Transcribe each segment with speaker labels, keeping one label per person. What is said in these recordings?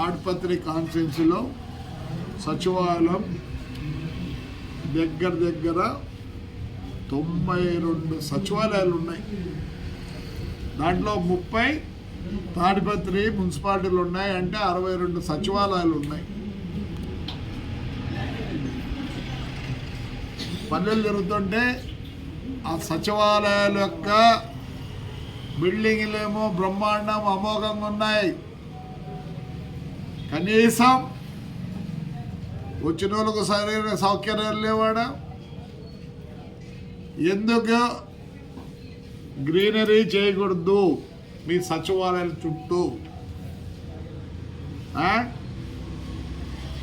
Speaker 1: తాడ్పత్రి కాన్ఫరెన్స్లో సచివాలయం దగ్గర దగ్గర తొంభై రెండు సచివాలయాలు ఉన్నాయి. దాంట్లో ముప్పై తాడిపత్రి మున్సిపాలిటీలు ఉన్నాయి అంటే అరవై రెండు సచివాలయాలు ఉన్నాయి. పల్లెలు జరుగుతుంటే ఆ సచివాలయాల యొక్క బిల్డింగ్లేమో బ్రహ్మాండం అమోఘంగా ఉన్నాయి. కనీసం వచ్చిన వాళ్ళకు సరైన సౌకర్యాలు లేవాడా? ఎందుకు గ్రీనరీ చేయకూడదు మీ సచివాలయాల చుట్టూ?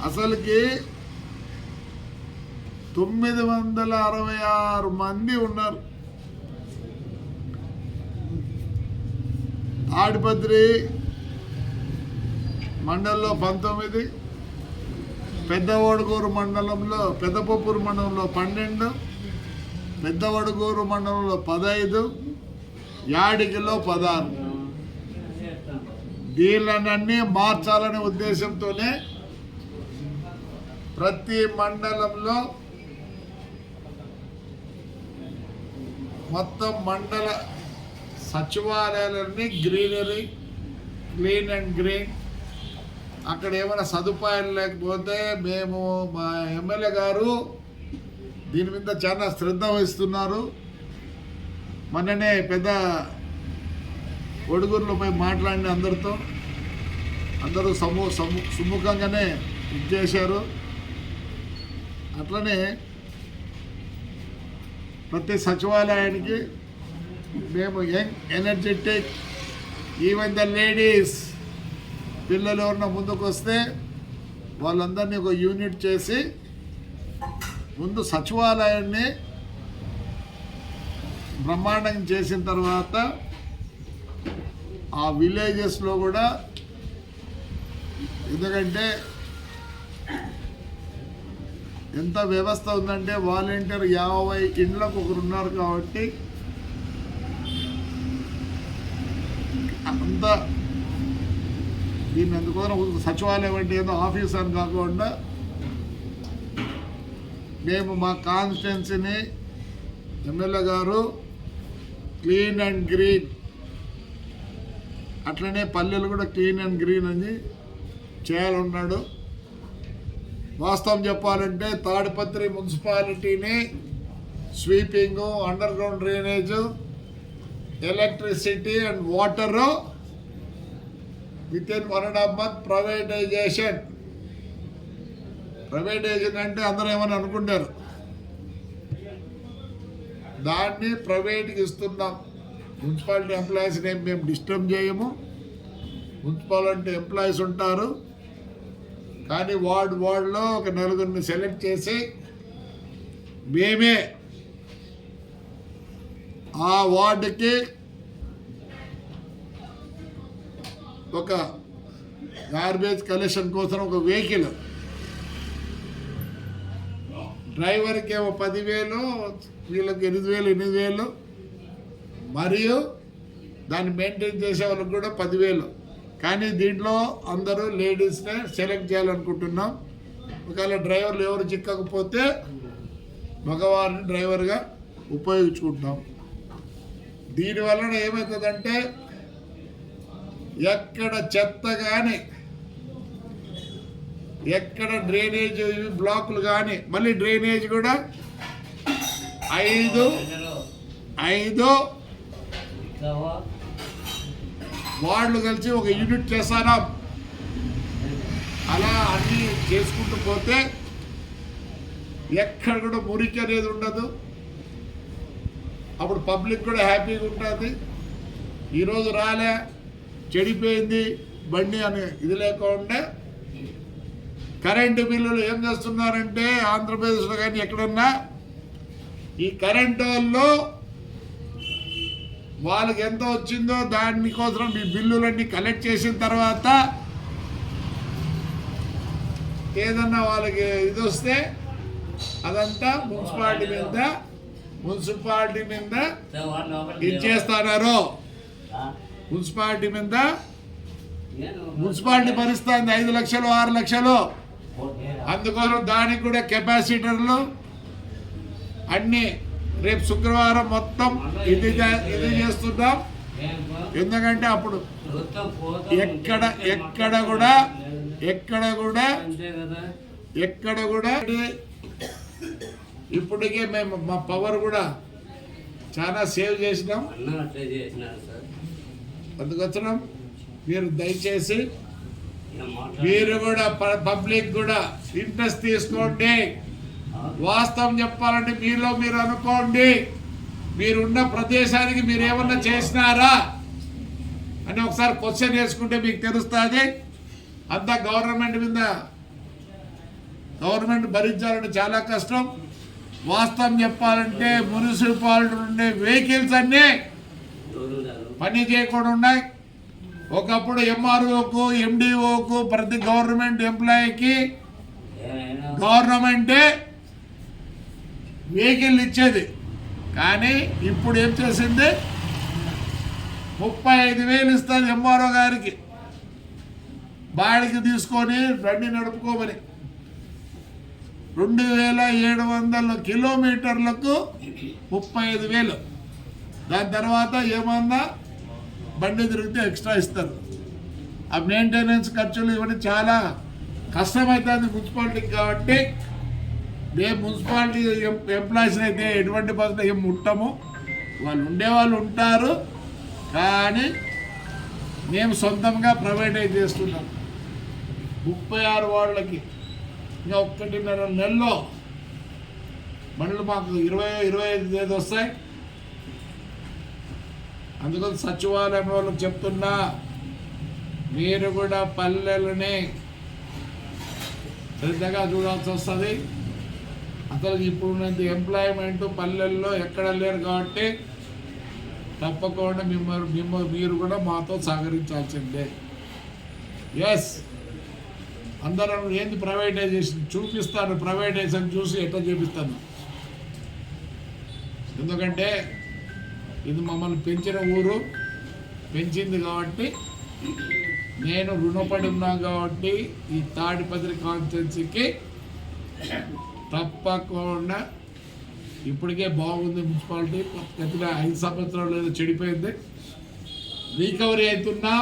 Speaker 1: అసలుకి తొమ్మిది వందల అరవై ఆరు మంది ఉన్నారు. తాడిపత్రి మండలంలో పంతొమ్మిది పెద్ద పెద్దవడుగూరు మండలంలో పెద్దపప్పూరు మండలంలో పన్నెండు పెద్ద పెద్దవడుగూరు మండలంలో పదహైదు యాడికిలో పదహారు. వీళ్ళనన్నీ మార్చాలనే ఉద్దేశంతోనే ప్రతి మండలంలో మొత్తం మండల సచివాలయాలన్నీ గ్రీనరీ క్లీన్ అండ్ గ్రీన్ అక్కడ ఏమైనా సదుపాయాలు లేకపోతే మేము మా ఎమ్మెల్యే గారు దీని మీద చాలా శ్రద్ధ వహిస్తున్నారు. మొన్ననే పెద్ద ఒడుగురులపై మాట్లాడిన అందరితో అందరూ సమూ సము సుముఖంగానే ఇచ్చేశారు అట్లనే ప్రతి సచివాలయానికి మేము young energetic even the ladies పిల్లలు ఎవరన్నా ముందుకు వస్తే వాళ్ళందరినీ ఒక యూనిట్ చేసి ముందు సచివాలయాన్ని బ్రహ్మాండం చేసిన తర్వాత ఆ విలేజెస్లో కూడా ఎందుకంటే ఎంత వ్యవస్థ ఉందంటే వాలంటీర్ యాభై ఇండ్లకు ఒకరు ఉన్నారు కాబట్టి అంత దీన్ని అందుకోసం సచివాలయం అంటే ఏదో ఆఫీస్ అని కాకుండా మేము మా కాన్స్టిట్యున్సీని ఎమ్మెల్యే గారు క్లీన్ అండ్ గ్రీన్. అట్లనే పల్లెలు కూడా క్లీన్ అండ్ గ్రీన్ అని చేయాలన్నాడు. వాస్తవం చెప్పాలంటే తాడిపత్రి మున్సిపాలిటీని sweeping underground drainage electricity and water within one and half month privatization. Privatization అంటే అందరూ ఏమని అనుకుంటారు? దాన్ని ప్రైవేట్కి ఇస్తున్నాం. మున్సిపాలిటీ ఎంప్లాయీస్ని ఏం మేము డిస్టర్బ్ చేయము. మున్సిపాలిటీ ఎంప్లాయీస్ ఉంటారు. కానీ వార్డ్ వార్డులో ఒక నలుగురిని సెలెక్ట్ చేసి మేమే ఆ వార్డుకి ఒక గార్బేజ్ కలెక్షన్ కోసం ఒక వెహికల్ డ్రైవర్కి ఏమో పదివేలు వీళ్ళకి ఎనిమిది వేలు ఎనిమిది వేలు మరియు దాన్ని మెయింటైన్ చేసే వాళ్ళకి కూడా పదివేలు. కానీ దీంట్లో అందరూ లేడీస్నే సెలెక్ట్ చేయాలనుకుంటున్నాం. ఒకవేళ డ్రైవర్లు ఎవరు చిక్కకపోతే మగవారిని డ్రైవర్గా ఉపయోగించుకుంటాం దీనివలన ఏమవుతుందంటే ఎక్కడ చెత్త కానీ ఎక్కడ డ్రైనేజ్ బ్లాకులు కానీ మళ్ళీ డ్రైనేజ్ కూడా ఐదు ఐదు వార్డులు కలిసి ఒక యూనిట్ చేస్తారా అలా అన్నీ చేసుకుంటూ పోతే ఎక్కడ కూడా మురికి అనేది ఉండదు. అప్పుడు పబ్లిక్ కూడా హ్యాపీగా ఉంటుంది. ఈరోజు రాలే. చెడిపోయింది బండి అని ఇది లేకుండా కరెంటు బిల్లులు ఏం చేస్తున్నారంటే ఆంధ్రప్రదేశ్లో కానీ ఎక్కడన్నా ఈ కరెంటు వాళ్ళు వాళ్ళకి ఎంత వచ్చిందో దానికోసం మీ బిల్లులన్నీ కలెక్ట్ చేసిన తర్వాత ఏదన్నా వాళ్ళకి ఇది వస్తే అదంతా మున్సిపాలిటీ మీద మున్సిపాలిటీ మీద ఇచ్చేస్తున్నారు మున్సిపాలిటీ మీద మున్సిపాలిటీ భరిస్తుంది ఐదు లక్షలు ఆరు లక్షలు. అందుకోసం దానికి కూడా కెపాసిటర్లు అన్ని రేపు శుక్రవారం మొత్తం ఇది ఇది చేస్తున్నాం ఎందుకంటే అప్పుడు ఎక్కడ ఎక్కడ కూడా ఎక్కడ కూడా ఎక్కడ కూడా ఇప్పటికే మేము మా పవర్ కూడా చాలా సేవ్ చేసినాం. అందుకొచ్చినాం మీరు దయచేసి మీరు కూడా పబ్లిక్ కూడా ఇంట్రెస్ట్ తీసుకోండి. వాస్తవం చెప్పాలంటే మీలో మీరు అనుకోండి. మీరున్న ప్రదేశానికి మీరు ఏమన్నా చేసినారా? అని ఒకసారి క్వశ్చన్ వేసుకుంటే మీకు తెలుస్తుంది. అంతా గవర్నమెంట్ మీద గవర్నమెంట్ భరించాలంటే చాలా కష్టం. వాస్తవం చెప్పాలంటే మున్సిపాలిటీ ఉండే వెహికల్స్ అన్నీ. పని చేయకుండా ఉన్నాయి. ఒకప్పుడు ఎంఆర్ఓకు ఎండిఓకు ప్రతి గవర్నమెంట్ ఎంప్లాయీకి గవర్నమెంటే వెహికల్ ఇచ్చేది. కానీ ఇప్పుడు ఏం చేసింది? ముప్పై ఐదు వేలు ఇస్తుంది ఎంఆర్ఓ గారికి. బాడికి తీసుకొని బండి నడుపుకోమని. రెండు వేల ఏడు వందల కిలోమీటర్లకు ముప్పై ఐదు వేలు. దాని తర్వాత ఏమన్నా బండి తిరిగితే ఎక్స్ట్రా ఇస్తారు. ఆ మెయింటెనెన్స్ ఖర్చులు ఇవన్నీ చాలా కష్టమవుతుంది మున్సిపాలిటీకి కాబట్టి మేము మున్సిపాలిటీ ఎం- ఎంప్లాయీస్ని అయితే ఎటువంటి పద్ధతి ఏం ఉంటాము వాళ్ళు ఉండేవాళ్ళు ఉంటారు. కానీ మేము సొంతంగా ప్రైవేటైజ్ చేస్తున్నాం. ముప్పై ఆరు వాళ్ళకి ఇంకా ఒకటిన్నర నెలలో బండ్లు మాకు ఇరవై ఇరవై ఐదు ఐదు వస్తాయి. అందుకని సచివాలయం వాళ్ళకి చెప్తున్నా మీరు కూడా పల్లెలని శ్రద్ధగా చూడాల్సి వస్తుంది. అసలు ఇప్పుడున్నంత ఎంప్లాయ్మెంట్ పల్లెల్లో ఎక్కడ లేరు కాబట్టి తప్పకుండా మిమ్మల్ని మిమ్మ మీరు కూడా మాతో సహకరించాల్సిందే. ఎస్ అందరం ఏంది ప్రైవేటైజేషన్ చూపిస్తాను ప్రైవేటైజేషన్ చూసి ఎట్లా చూపిస్తాను. ఎందుకంటే ఇది మమ్మల్ని పెంచిన ఊరు. పెంచింది కాబట్టి నేను రుణపడి ఉన్నాను కాబట్టి ఈ తాడిపత్రి కాన్స్టిట్యున్సీకి తప్పకుండా ఇప్పటికే బాగుంది మున్సిపాలిటీ. గత ఐదు సంవత్సరాలు ఏదో చెడిపోయింది. రీకవరీ అవుతున్నా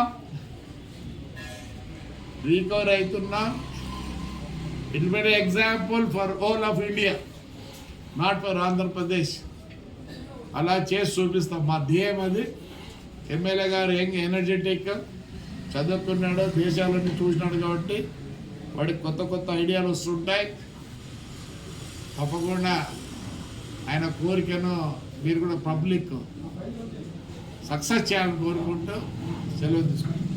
Speaker 1: రీకవరీ అవుతున్నా it be example for all of India not for Andhra Pradesh. అలా చేసి చూపిస్తాం. మా ధ్యేయం అది. ఎమ్మెల్యే గారు ఎంగ్ ఎనర్జెటిక్ చదువుకున్నాడు దేశాలన్నీ చూసినాడు కాబట్టి వాడికి కొత్త కొత్త ఐడియాలు వస్తుంటాయి. తప్పకుండా ఆయన కోరికను మీరు కూడా పబ్లిక్ సక్సెస్ చేయాలని కోరుకుంటూ సెలవు తీసుకుంటాం